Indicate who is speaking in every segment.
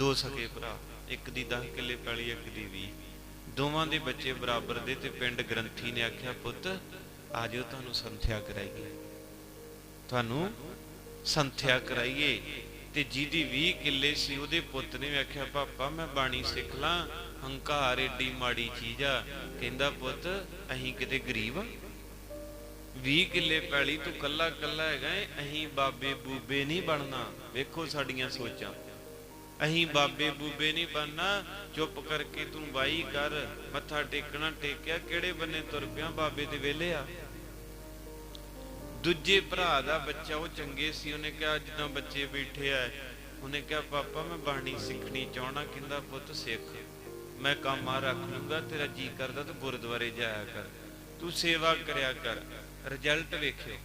Speaker 1: ਦੋ ਸਕੇ ਭਰਾ, ਇੱਕ ਦੀ 10 ਕਿੱਲੇ ਪੈਲੀ, ਇੱਕ ਦੀ 20 ਦੋਵਾਂ ਦੇ ਬੱਚੇ ਬਰਾਬਰ ਦੇ ਤੇ ਪਿੰਡ ਗ੍ਰੰਥੀ ਨੇ ਆਖਿਆ, ਪੁੱਤ ਆਜੋ ਤੁਹਾਨੂੰ ਸੰਥਿਆ ਕਰਾਈਏ। ਤੁਹਾਨੂੰ ਸੰਥਿਆ ਕਰਾਈਏ ਤੇ ਜਿਹਦੀ 20 ਕਿੱਲੇ ਸੀ ਉਹਦੇ ਪੁੱਤ ਨੇ ਆਖਿਆ, ਪਾਪਾ, ਮੈਂ ਬਾਣੀ ਸਿੱਖ ਲਾਂ, ਹੰਕਾਰ ਏਡੀ ਮਾੜੀ ਚੀਜ਼ ਆ। ਕਹਿੰਦਾ, ਪੁੱਤ ਅਹੀਂ ਕਿਤੇ ਗਰੀਬ ਆ। 20 ਕਿੱਲੇ ਪੈਲੀ ਤੂੰ ਕੱਲਾ ਕੱਲਾ ਹੈਗਾ ਏ ਅਹੀਂ ਬਾਬੇ ਬੂਬੇ ਨਹੀਂ ਬਣਨਾ। ਵੇਖੋ ਸਾਡੀਆਂ ਸੋਚਾਂ। ਅਹੀਂ ਬਾਬੇ ਬੂਬੇ ਨਹੀਂ ਬਣਨਾ। ਚੁੱਪ ਕਰਕੇ ਤੂੰ ਬਾਈ ਕਰ। ਮੱਥਾ ਟੇਕਣਾ ਟੇਕਿਆ। ਕਿਹੜੇ ਬੰਨੇ ਤੁਰ ਪਿਆ ਬਾਬੇ ਦੇ ਵੇਲੇ ਆ? ਦੂਜੇ ਭਰਾ ਦਾ ਬੱਚਾ, ਉਹ ਚੰਗੇ ਸੀ। ਉਹਨੇ ਕਿਹਾ, ਜਦੋਂ ਬੱਚੇ ਬੈਠੇ ਆ। ਉਹਨੇ ਕਿਹਾ, ਪਾਪਾ, ਮੈਂ ਬਾਣੀ ਸਿੱਖਣੀ ਚਾਹਣਾ ਕਹਿੰਦਾ, ਪੁੱਤ, ਸਿੱਖ। ਮੈਂ ਕੰਮਾਂ ਰੱਖ ਲੂੰਗਾ। ਤੇਰਾ ਜੀ ਕਰਦਾ ਤੂੰ ਗੁਰਦੁਆਰੇ ਜਾਇਆ ਕਰ। ਤੂੰ ਸੇਵਾ ਕਰਿਆ ਕਰ। ਰਿਜ਼ਲਟ ਵੇਖਿਓ।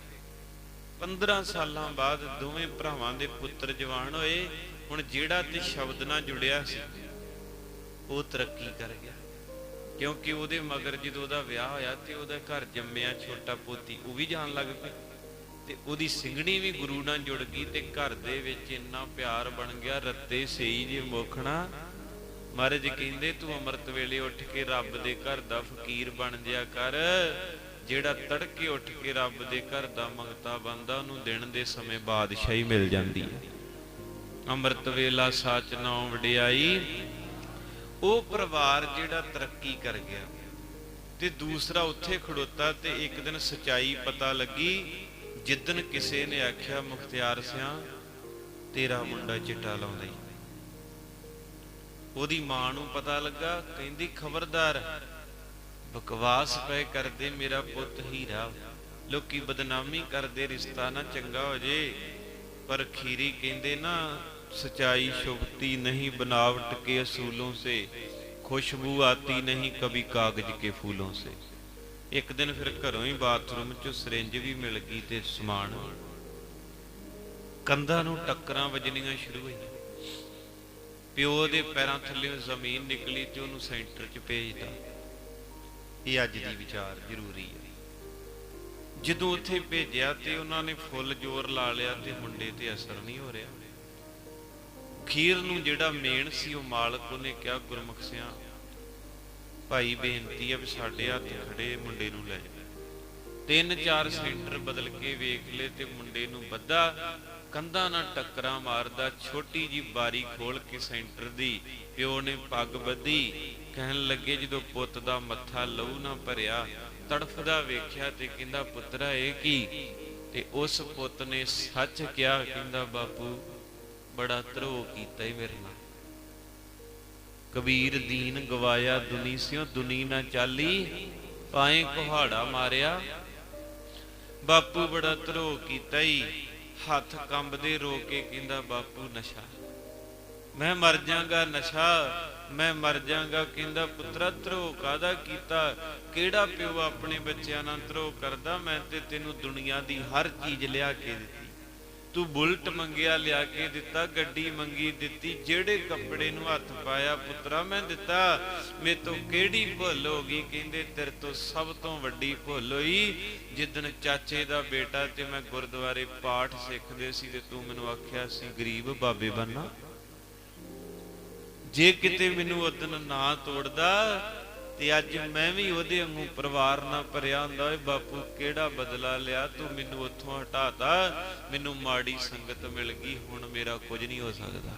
Speaker 1: 15 ਸਾਲਾਂ ਬਾਅਦ ਦੋਵੇਂ ਭਰਾਵਾਂ ਦੇ ਪੁੱਤਰ ਜਵਾਨ ਹੋਏ। ਹੁਣ ਜਿਹੜਾ ਤੇ ਸ਼ਬਦ ਨਾਲ ਜੁੜਿਆ ਸੀ, ਉਹ ਤਰੱਕੀ ਕਰ ਗਿਆ। ਕਿਉਂਕਿ ਉਹਦੇ ਮਗਰ ਜਦੋਂ ਉਹਦਾ ਵਿਆਹ ਹੋਇਆ ਤੇ ਉਹਦਾ ਘਰ ਜੰਮਿਆ ਛੋਟਾ ਪੋਤੀ, ਉਹ ਵੀ ਜਾਣ ਲੱਗ ਪਈ ਤੇ ਉਹਦੀ ਸਿੰਘਣੀ ਵੀ ਗੁਰੂ ਨਾਲ ਜੁੜ ਗਈ ਤੇ ਘਰ ਦੇ ਵਿੱਚ ਇੰਨਾ ਪਿਆਰ ਬਣ ਗਿਆ, ਰੱਤੇ ਸਹੀ ਜੇ ਮੋਖਣਾ। ਮਹਾਰਾਜ ਕਹਿੰਦੇ, ਤੂੰ ਅੰਮ੍ਰਿਤ ਵੇਲੇ ਉੱਠ ਕੇ ਰੱਬ ਦੇ ਘਰ ਦਾ ਫਕੀਰ ਬਣ ਜਿਆ ਕਰ। ਜਿਹੜਾ ਤੜਕੇ ਉੱਠ ਕੇ ਰੱਬ ਦੇ ਘਰ ਦਾ ਮੰਗਤਾ ਬੰਦਾ, ਉਹਨੂੰ ਦਿਨ ਦੇ ਸਮੇਂ ਬਾਦਸ਼ਾਹੀ ਮਿਲ ਜਾਂਦੀ ਹੈ। ਅੰਮ੍ਰਿਤ ਵੇਲਾ ਸਾਚ ਨਾਮ ਵਡਿਆਈ। ਉਹ ਪਰਿਵਾਰ ਜਿਹੜਾ ਤਰੱਕੀ ਕਰ ਗਿਆ ਤੇ ਦੂਸਰਾ ਉੱਥੇ ਖੜੋਤਾ ਤੇ ਇੱਕ ਦਿਨ ਸਚਾਈ ਪਤਾ ਲੱਗੀ ਜਿੱਦਨ ਕਿਸੇ ਨੇ ਆਖਿਆ, ਮੁਖਤਿਆਰ ਸਿਆ, ਤੇਰਾ ਮੁੰਡਾ ਚਿੱਟਾ ਲਾਉਂਦਾ ਉਹਦੀ ਮਾਂ ਨੂੰ ਪਤਾ ਲੱਗਾ, ਕਹਿੰਦੀ, ਖਬਰਦਾਰ, ਬਕਵਾਸ ਪਏ ਕਰਦੇ ਮੇਰਾ ਪੁੱਤ ਹੀਰਾ। ਲੋਕੀ ਬਦਨਾਮੀ ਕਰਦੇ, ਰਿਸ਼ਤਾ ਨਾ ਚੰਗਾ ਹੋ ਜੇ। ਪਰ ਖੀਰੀ ਕਹਿੰਦੇ ਨਾ सच्चाई शुभती नहीं बनावट के असूलों से खुशबू आती नहीं कभी कागज के फूलों से ਇੱਕ ਦਿਨ ਫਿਰ ਘਰੋਂ ਹੀ ਬਾਥਰੂਮ ਚੋਂ ਸਿਰਿੰਜ ਵੀ ਮਿਲ ਗਈ ਤੇ ਸਮਾਨ ਕੰਧਾਂ ਨੂੰ ਟੱਕਰਾਂ ਵੱਜਣੀਆਂ ਸ਼ੁਰੂ ਹੋਈਆਂ ਪਿਓ ਦੇ ਪੈਰਾਂ ਥੱਲੇ ਜ਼ਮੀਨ ਨਿਕਲੀ ਤੇ ਉਹਨੂੰ ਸੈਂਟਰ 'ਚ ਭੇਜਦਾ ਇਹ ਅੱਜ ਦੀ ਵਿਚਾਰ ਜ਼ਰੂਰੀ ਹੈ ਜਦੋਂ ਉੱਥੇ ਭੇਜਿਆ ਤੇ ਉਹਨਾਂ ਨੇ ਫੁੱਲ ਜ਼ੋਰ ਲਾ ਲਿਆ ਤੇ ਮੁੰਡੇ ਤੇ ਅਸਰ ਨਹੀਂ ਹੋ ਰਿਹਾ ਖੀਰ ਨੂੰ ਜਿਹੜਾ ਮੇਨ ਸੀ ਉਹ ਮਾਲਕ ਉਹਨੇ ਕਿਹਾ, ਗੁਰਮੁਖ ਸਿਆ, ਭਾਈ ਬੇਨਤੀ ਹੈ ਵੀ ਸਾਡੇ ਹੱਥ ਖੜੇ ਮੁੰਡੇ ਨੂੰ ਲੈ ਤਿੰਨ ਚਾਰ ਸੈਂਟਰ ਬਦਲ ਕੇ ਵੇਖ ਲਏ ਤੇ ਮੁੰਡੇ ਨੂੰ ਬੱਧਾ ਕੰਧਾਂ ਨਾਲ ਟੱਕਰਾਂ ਮਾਰਦਾ ਛੋਟੀ ਜੀ ਬਾਰੀ ਖੋਲ ਕੇ ਸੈਂਟਰ ਦੀ ਪਿਓ ਨੇ ਪੱਗ ਬੱਧੀ, ਕਹਿਣ ਲੱਗੇ ਜਦੋਂ ਪੁੱਤ ਦਾ ਮੱਥਾ ਲਹੂ ਨਾ ਭਰਿਆ, ਤੜਫਦਾ ਵੇਖਿਆ ਤੇ ਕਹਿੰਦਾ, ਪੁੱਤਰਾ, ਇਹ ਕੀ? ਤੇ ਉਸ ਪੁੱਤ ਨੇ ਸੱਚ ਕਿਹਾ, ਕਹਿੰਦਾ, ਬਾਪੂ ਬੜਾ ਧਰੋ ਕੀਤਾ ਈ ਮੇਰੇ ਨਾਲ। ਕਬੀਰ ਦੀਨ ਗਵਾਇਆ ਦੁਨੀ ਸਿਓ, ਦੁਨੀ ਨਾ ਚਾਲੀ ਪਾਏ ਕੁਹਾੜਾ ਮਾਰਿਆ। ਬਾਪੂ ਬੜਾ ਧਰੋ ਕੀਤਾ ਈ, ਹੱਥ ਕੰਬਦੇ ਰੋ ਕੇ ਕਹਿੰਦਾ, ਬਾਪੂ, ਨਸ਼ਾ। ਮੈਂ ਮਰ ਜਾਗਾ, ਨਸ਼ਾ। ਮੈਂ ਮਰ ਜਾਗਾ, ਕਹਿੰਦਾ, ਪੁੱਤਰਾ ਧਰੋ ਕਾਦਾ ਕੀਤਾ? ਕਿਹੜਾ ਪਿਓ ਆਪਣੇ ਬੱਚਿਆਂ ਨਾਲ ਧਰੋ ਕਰਦਾ? ਮੈਂ ਤੇ ਤੈਨੂੰ ਦੁਨੀਆ ਦੀ ਹਰ ਚੀਜ਼ ਲਿਆ ਕੇ ਦਿੱਤੀ ਤੂੰ ਬੁਲਟ ਮੰਗਿਆ, ਲਿਆ ਕੇ ਦਿੱਤਾ, ਗੱਡੀ ਮੰਗੀ, ਦਿੱਤੀ, ਜਿਹੜੇ ਕੱਪੜੇ ਨੂੰ ਹੱਥ ਪਾਇਆ, ਪੁੱਤਰਾ ਮੈਂ ਦਿੱਤਾ। ਮੇ ਤੋਂ ਕਿਹੜੀ ਭੁੱਲ ਹੋ ਗਈ? ਕਹਿੰਦੇ, ਤੇਰੇ ਤੋਂ ਸਭ ਤੋਂ ਵੱਡੀ ਭੁੱਲ ਹੋਈ। ਜਿੱਦਣ ਚਾਚੇ ਦਾ ਬੇਟਾ ਤੇ ਮੈਂ ਗੁਰਦੁਆਰੇ ਪਾਠ ਸਿੱਖਦੇ ਸੀ ਤੇ ਤੂੰ ਮੈਨੂੰ ਆਖਿਆ ਸੀ, ਗਰੀਬ ਬਾਬੇ ਬੰਨਾ, ਜੇ ਕਿਤੇ ਮੈਨੂੰ ਉਦਨ ਨਾ ਤੋੜਦਾ ਤੇ ਅੱਜ ਮੈਂ ਵੀ ਉਹਦੇ ਵਾਂਗੂ ਪਰਿਵਾਰ ਨਾਲ ਭਰਿਆ ਹੁੰਦਾ ਓਏ, ਬਾਪੂ ਕਿਹੜਾ ਬਦਲਾ ਲਿਆ? ਤੂੰ ਮੈਨੂੰ ਉੱਥੋਂ ਹਟਾਤਾ ਮੈਨੂੰ ਮਾੜੀ ਸੰਗਤ ਮਿਲ ਗਈ, ਹੁਣ ਮੇਰਾ ਕੁਝ ਨਹੀਂ ਹੋ ਸਕਦਾ।